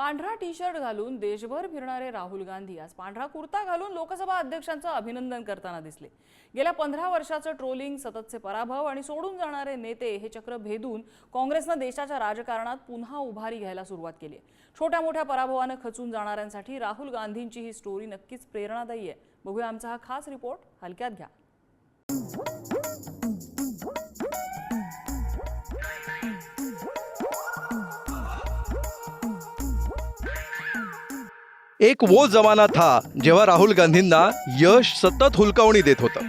पांढरा T shirt घालून देशभर फिरणारे राहुल गांधी आज पांढरा कुर्ता घालून लोकसभा अध्यक्षांचं अभिनंदन करताना दिसले. गेल्या पंधरा वर्षाचं ट्रोलिंग सततचे पराभव आणि सोडून जाणारे नेते हे चक्र भेदून काँग्रेसनं देशाच्या राजकारणात पुन्हा उभारी घ्यायला सुरुवात केली आहे. छोट्या मोठ्या पराभवानं खचून जाणाऱ्यांसाठी राहुल गांधींची ही स्टोरी नक्कीच प्रेरणादायी आहे. बघूया आमचा हा खास रिपोर्ट हलक्यात घ्या. एक वो जमाना था जेव्हा राहुल गांधींना यश सतत हुलकावणी देत होतं.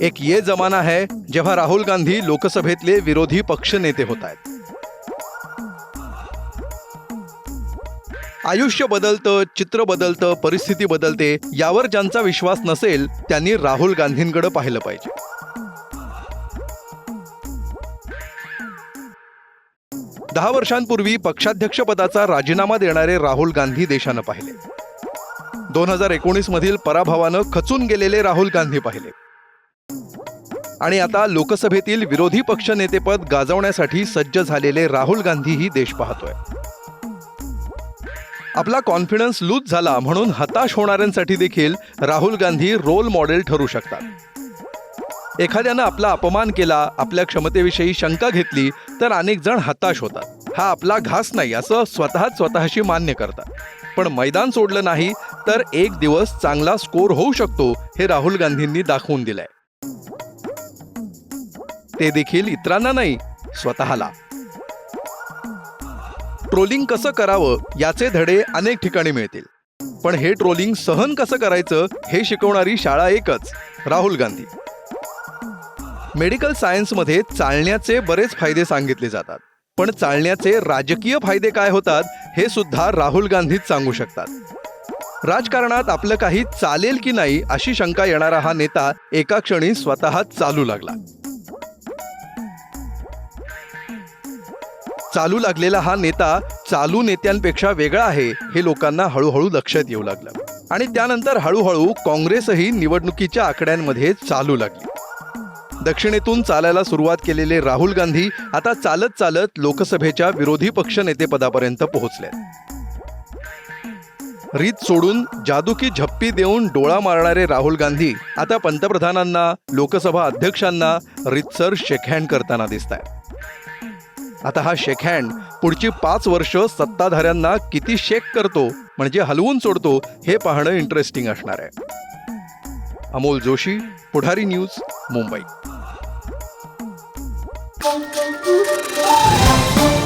एक ये जमाना है जेव्हा राहुल गांधी लोकसभेतले विरोधी पक्ष नेते होत आहेत. आयुष्य बदलतं चित्र बदलतं परिस्थिती बदलते यावर ज्यांचा विश्वास नसेल त्यांनी राहुल गांधींकडे पाहिलं पाहिजे. दहा वर्षांपूर्वी पक्षाध्यक्षपदाचा राजीनामा देणारे राहुल गांधी देशानं पाहिले. दोन हजार एकोणीस मधील पराभवानं खचून गेलेले राहुल गांधी पाहिले. आणि आता लोकसभेतील विरोधी पक्षनेतेपद गाजवण्यासाठी सज्ज झालेले राहुल गांधीही देश पाहतोय. आपला कॉन्फिडन्स लूज झाला म्हणून हताश होणाऱ्यांसाठी देखील राहुल गांधी रोल मॉडेल ठरू शकतात. एखाद्यानं आपला अपमान केला आपल्या क्षमतेविषयी शंका घेतली तर अनेक जण हताश होतात. हा आपला घास नाही असं स्वतःच स्वतःशी मान्य करतात. पण मैदान सोडलं नाही तर एक दिवस चांगला स्कोर होऊ शकतो हे राहुल गांधींनी दाखवून दिलंय. ते देखील इतरांना नाही स्वतःला. ट्रोलिंग कसं करावं याचे धडे अनेक ठिकाणी मिळतील. पण हे ट्रोलिंग सहन कसं करायचं हे शिकवणारी शाळा एकच राहुल गांधी. मेडिकल सायन्समध्ये चालण्याचे बरेच फायदे सांगितले जातात. पण चालण्याचे राजकीय फायदे काय होतात हे सुद्धा राहुल गांधीच सांगू शकतात. राजकारणात आपलं काही चालेल की नाही अशी शंका येणारा हा नेता एका क्षणी स्वतः चालू लागला. चालू लागलेला हा नेता चालू नेत्यांपेक्षा वेगळा आहे हे लोकांना हळूहळू लक्षात येऊ लागलं. आणि त्यानंतर हळूहळू काँग्रेसही निवडणुकीच्या आकड्यांमध्ये चालू लागली. दक्षिणेतून चालायला सुरुवात केलेले राहुल गांधी आता चालत चालत लोकसभेच्या विरोधी पक्ष नेतेपदापर्यंत पोहोचले. रीत सोडून जादुकी झप्पी देऊन डोळा मारणारे राहुल गांधी आता पंतप्रधानांना लोकसभा अध्यक्षांना रितसर शेकहँड करताना दिसत आहे आता हा शेकहँड पुढची पाच वर्ष सत्ताधाऱ्यांना किती शेक करतो म्हणजे हलवून सोडतो हे पाहणं इंटरेस्टिंग असणार आहे. अमोल जोशी पुढारी न्यूज मुंबई. Música